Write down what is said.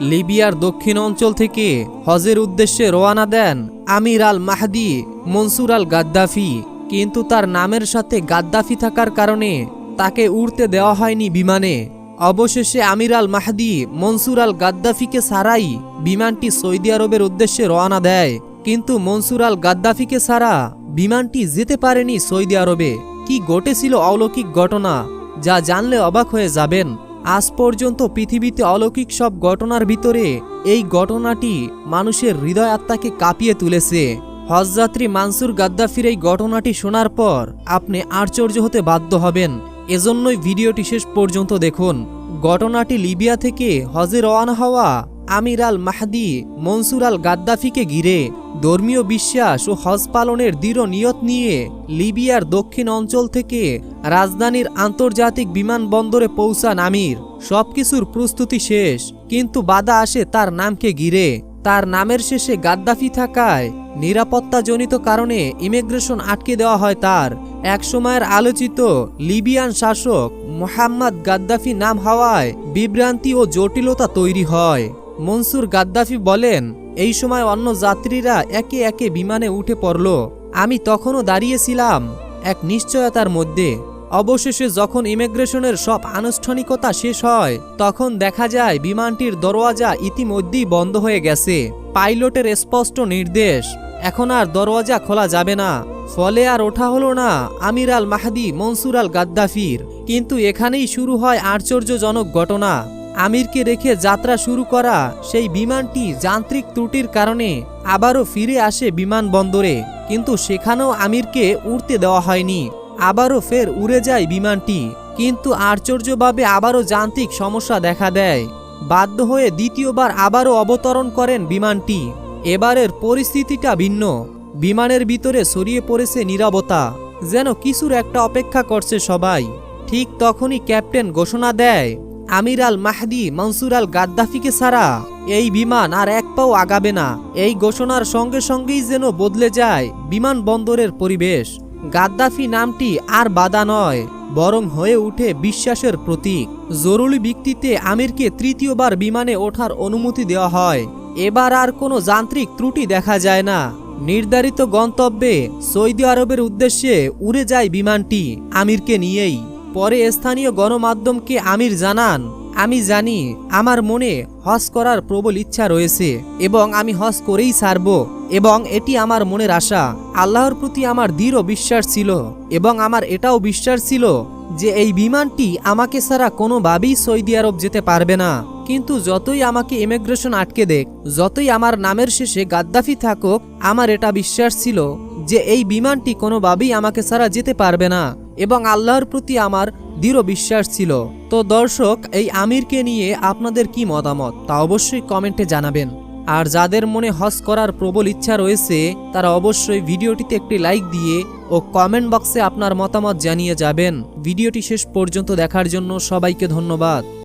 লিবিয়ার দক্ষিণ অঞ্চল থেকে হজের উদ্দেশ্যে রওনা দেন Amir al Mahdi, Mansur al Gaddafi. কিন্তু তার নামের সাথে গাদ্দাফি থাকার কারণে তাকে উড়তে দেওয়া হয়নি বিমানে। অবশেষে আমির আল মাহদি, মনসুর আল গাদ্দাফিকে ছাড়াই বিমানটি সৌদি আরবের উদ্দেশ্যে রওনা দেয়। কিন্তু মনসুর আল গাদ্দাফিকে ছাড়া বিমানটি যেতে পারেনি সৌদি আরবে। কি ঘটেছিল অলৌকিক ঘটনা, যা জানলে অবাক হয়ে যাবেন। আজ পর্যন্ত পৃথিবীতে অলৌকিক সব ঘটনার ভিতরে এই ঘটনাটি মানুষের হৃদয় আত্মাকে কাঁপিয়ে তুলেছে। হজযাত্রী মানসুর গাদ্দাফির এই ঘটনাটি শোনার পর আপনি আশ্চর্য হতে বাধ্য হবেন। এজন্যই ভিডিওটি শেষ পর্যন্ত দেখুন। ঘটনাটি লিবিয়া থেকে হজে রওয়ানা হওয়া আমির আল মাহদি মনসুর আল গাদ্দাফিকে ঘিরে ধর্মীয় বিশ্বাস ও হজ পালনের দৃঢ় নিয়ত নিয়ে লিবিয়ার দক্ষিণ অঞ্চল থেকে রাজধানীর আন্তর্জাতিক বিমানবন্দরে পৌঁছান আমির। সবকিছুর প্রস্তুতি শেষ, কিন্তু বাধা আসে তার নামকে ঘিরে। তার নামের শেষে গাদ্দাফি থাকায় নিরাপত্তাজনিত কারণে ইমিগ্রেশন আটকে দেওয়া হয় তার। একসময়ের আলোচিত লিবিয়ান শাসক মোহাম্মদ গাদ্দাফি নাম হওয়ায় বিভ্রান্তি ও জটিলতা তৈরি হয়। মনসুর গাদ্দাফি বলেন, এই সময় অন্য যাত্রীরা একে একে বিমানে উঠে পড়ল। আমি তখনও দাঁড়িয়েছিলাম এক নিশ্চয়তার মধ্যে। অবশেষে যখন ইমিগ্রেশনের সব আনুষ্ঠানিকতা শেষ হয়, তখন দেখা যায় বিমানটির দরওয়াজা ইতিমধ্যেই বন্ধ হয়ে গেছে। পাইলটের স্পষ্ট নির্দেশ, এখন আর দরওয়াজা খোলা যাবে না। ফলে আর ওঠা হলো না আমির আল মাহাদি মনসুর আল গাদ্দাফির। কিন্তু এখানেই শুরু হয় আশ্চর্যজনক ঘটনা। আমিরকে রেখে যাত্রা শুরু করা সেই বিমানটি যান্ত্রিক ত্রুটির কারণে আবারও ফিরে আসে বিমানবন্দরে। কিন্তু সেখানেও আমিরকে উড়তে দেওয়া হয়নি। আবারও ফের উড়ে যায় বিমানটি। কিন্তু আশ্চর্যভাবে আবারও যান্ত্রিক সমস্যা দেখা দেয়। বাধ্য হয়ে দ্বিতীয়বার আবারও অবতরণ করেন বিমানটি। এবারের পরিস্থিতিটা ভিন্ন। বিমানের ভিতরে ছড়িয়ে পড়েছে নীরবতা। যেন কিছুর একটা অপেক্ষা করছে সবাই। ঠিক তখনই ক্যাপ্টেন ঘোষণা দেয় আমির আল মাহদি মনসুর আল গাদ্দাফিকে ছাড়া এই বিমান আর এক পাও আগাবে না। এই ঘোষণার সঙ্গে সঙ্গেই যেন বদলে যায় বিমান বন্দরের পরিবেশ। গাদ্দাফি নামটি আর বাধা নয়, বরং হয়ে উঠে বিশ্বাসের প্রতীক। জরুরি ভিত্তিতে আমিরকে তৃতীয়বার বিমানে ওঠার অনুমতি দেওয়া হয়। এবার আর কোনো যান্ত্রিক ত্রুটি দেখা যায় না। নির্ধারিত গন্তব্যে সৌদি আরবের উদ্দেশ্যে উড়ে যায় বিমানটি আমিরকে নিয়েই। পরে স্থানীয় গণমাধ্যমকে আমির জানান, আমি জানি আমার মনে হজ করার প্রবল ইচ্ছা রয়েছে এবং আমি হজ করেই ছাড়ব এবং এটি আমার মনের আশা। আল্লাহর প্রতি আমার দৃঢ় বিশ্বাস ছিল এবং আমার এটাও বিশ্বাস ছিল যে এই বিমানটি আমাকে ছাড়া কোনোভাবেই সৌদি আরব যেতে পারবে না। কিন্তু যতই আমাকে ইমিগ্রেশন আটকে দেখ, যতই আমার নামের শেষে গাদ্দাফি থাকুক, আমার এটা বিশ্বাস ছিল যে এই বিমানটি কোনোভাবেই আমাকে ছাড়া যেতে পারবে না। এবং আল্লাহর প্রতি আমার দৃঢ় বিশ্বাস ছিল। তো দর্শক, এই আমিরকে নিয়ে আপনাদের কি মতামত? তা অবশ্যই কমেন্টে জানাবেন। আর যাদের মনে হজ করার প্রবল ইচ্ছা রয়েছে, তারা অবশ্যই ভিডিওটিতে একটি লাইক দিয়ে ও কমেন্ট বক্সে আপনার মতামত জানিয়ে যাবেন। ভিডিওটি শেষ পর্যন্ত দেখার জন্য সবাইকে ধন্যবাদ।